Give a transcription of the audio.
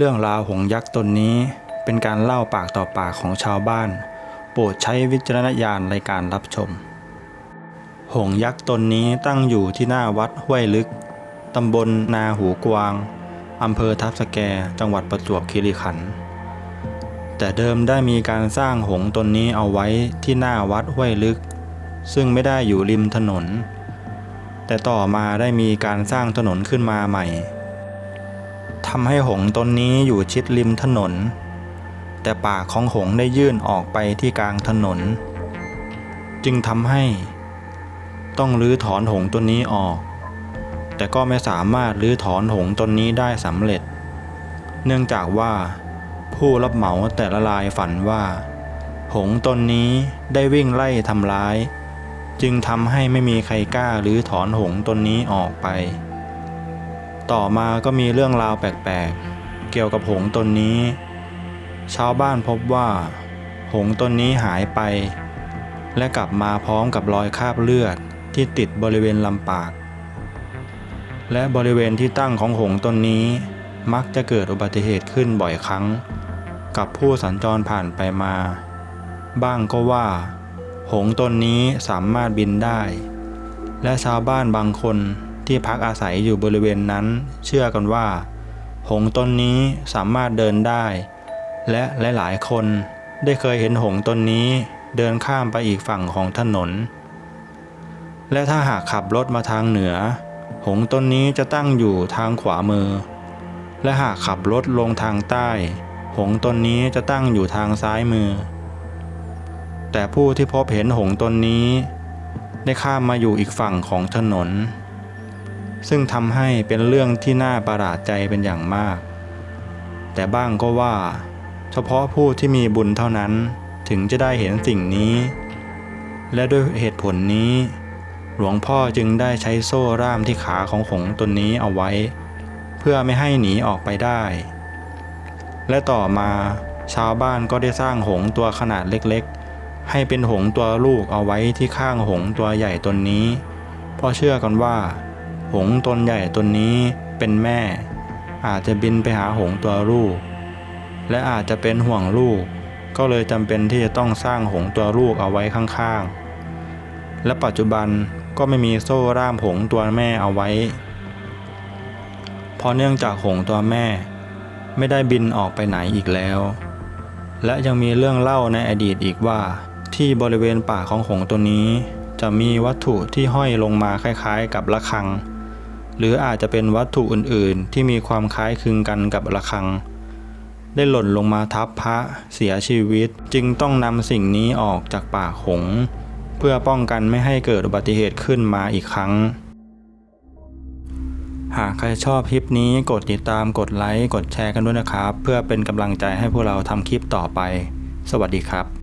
เรื่องราวหงยักษ์ตนนี้เป็นการเล่าปากต่อปากของชาวบ้าน โปรดใช้วิจารณญาณในการรับชม หงยักษ์ตนนี้ตั้งอยู่ที่หน้าวัดห้วยลึก ตำบลนาหูกวาง อำเภอทับสแก จังหวัดประจวบคีรีขันธ์ แต่เดิมได้มีการสร้างหงส์ตนนี้เอาไว้ที่หน้าวัดห้วยลึก ซึ่งไม่ได้อยู่ริมถนน แต่ต่อมาได้มีการสร้างถนนขึ้นมาใหม่ ทำให้หงส์ตนนี้อยู่ชิดริมถนน แต่ปากของหงส์ได้ยื่นออกไปที่กลางถนน จึงทำให้ ต้องรื้อถอนหงส์ตัวนี้ออก แต่ก็ไม่สามารถรื้อถอนหงส์ตนนี้ได้สำเร็จ เนื่องจากว่า ผู้รับเหมาแต่ละรายฝันว่า หงส์ตนนี้ได้วิ่งไล่ทำร้าย จึงทำให้ไม่มีใครกล้ารื้อถอนหงส์ตนนี้ออกไป ต่อมาก็มีเรื่องราวแปลกๆ เกี่ยวกับหงส์ตนนี้ ชาวบ้านพบว่า หงส์ตนนี้หายไป และกลับมาพร้อมกับรอยคราบเลือดที่ติดบริเวณลำปาก และบริเวณที่ตั้งของหงส์ตนนี้ มักจะเกิดอุบัติเหตุขึ้นบ่อยครั้ง กับผู้สัญจรผ่านไปมา บ้างก็ว่า หงส์ตนนี้สามารถบินได้ และชาวบ้านบางคน ที่พักอาศัยอยู่บริเวณนั้น เชื่อกันว่า หงส์ตนนี้สามารถเดินได้ และหลายๆคนได้เคยเห็นหงส์ตนนี้เดินข้ามไปอีกฝั่งของถนน และถ้าหากขับรถมาทางเหนือ หงส์ตนนี้จะตั้งอยู่ทางขวามือ และหากขับรถลงทางใต้ หงส์ตนนี้จะตั้งอยู่ทางซ้ายมือ แต่ผู้ที่พบเห็นหงส์ตนนี้ ได้ข้ามมาอยู่อีกฝั่งของถนน ซึ่งทำให้เป็นเรื่องที่น่าประหลาดใจเป็นอย่างมาก แต่บ้างก็ว่า เฉพาะผู้ที่มีบุญเท่านั้นถึงจะได้เห็นสิ่งนี้ และด้วยเหตุผลนี้ หลวงพ่อจึงได้ใช้โซ่ร่ามที่ขาของหงส์ตนนี้เอาไว้ เพื่อไม่ให้หนีออกไปได้ และต่อมาชาวบ้านก็ได้สร้างหงส์ตัวขนาดเล็กๆ ให้เป็นหงส์ตัวลูกเอาไว้ที่ข้างหงส์ตัวใหญ่ตนนี้ เพราะเชื่อกันว่า หงตนใหญ่ตนนี้เป็นแม่ อาจจะบินไปหาหงตัวลูก และอาจจะเป็นห่วงลูก ก็เลยจำเป็นที่จะต้องสร้างหงตัวลูกเอาไว้ข้างๆ และปัจจุบันก็ไม่มีโซ่ร่ามหงตัวแม่เอาไว้เพราะเนื่องจากหงตัวแม่ ไม่ได้บินออกไปไหนอีกแล้ว และยังมีเรื่องเล่าในอดีตอีกว่า ที่บริเวณป่าของหงตัวนี้ จะมีวัตถุที่ห้อยลงมาคล้ายๆกับระฆัง หรืออาจจะเป็นวัตถุอื่นๆ ที่มีความคล้ายคลึงกันกับระฆัง ได้หล่นลงมาทับพระเสียชีวิตจึงต้องนำสิ่งนี้ออกจากป่ากหงส์เพื่อป้องกันไม่ให้เกิดอุบัติเหตุขึ้นมาอีกครั้ง หากใครชอบคลิปนี้กดติดตามกดไลค์กดแชร์กันด้วยนะครับ เพื่อเป็นกำลังใจให้พวกเราทำคลิปต่อไป สวัสดีครับ